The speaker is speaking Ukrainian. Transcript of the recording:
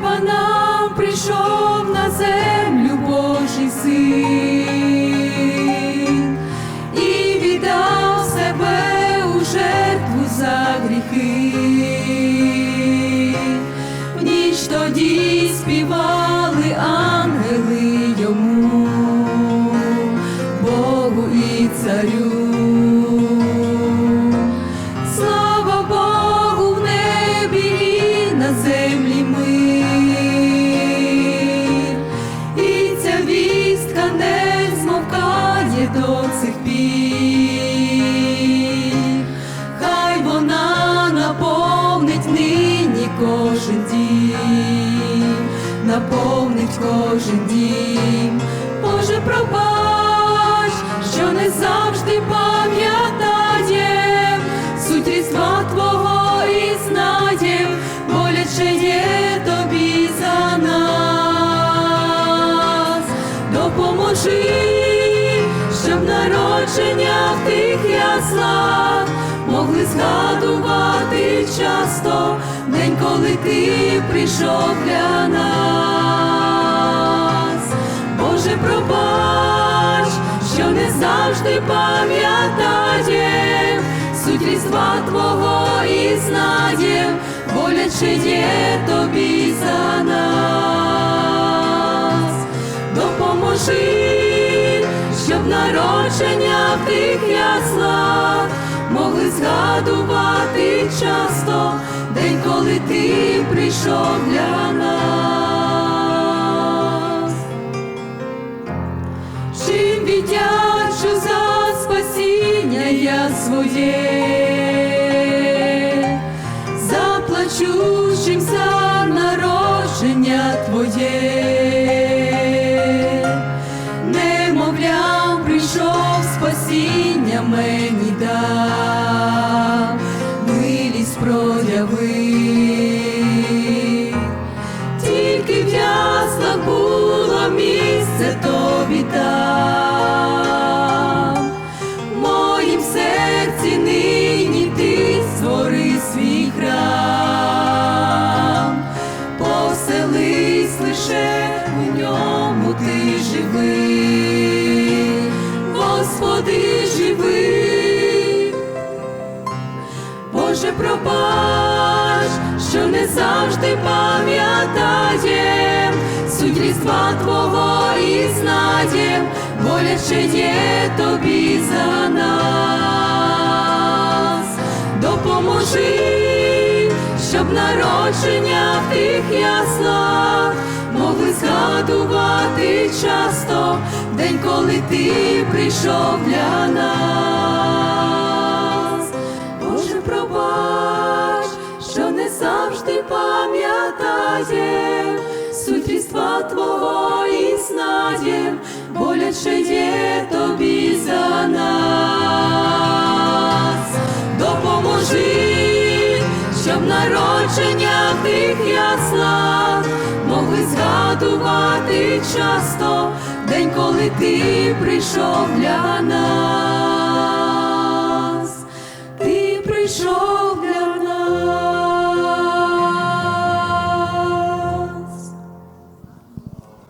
неба нам прийшов на землю Божий син кожен дім, наповнить кожен дім. Боже, пробач, народження в тих яслах могли згадувати часто день, коли ти прийшов для нас. Боже, пробач, що не завжди пам'ятаєм суть різдва Твого і знаєм, боляче є тобі за народження в тих яслах. Могли згадувати часто день, коли ти прийшов для нас. Чим віддячу за спасіння я своє, заплачу чим за народження твоє, не завжди пам'ятаєм суть різдва Твого і знаєм, боляче є тобі за нас. Допоможи, щоб народження в тих яслах могли згадувати часто день, коли ти прийшов для нас. катаем, суть Твого і знадєм, боляче є тобі за нас, допоможи, щоб народження тих яснах могли згадувати часто день, коли ти прийшов для нас, ти прийшов.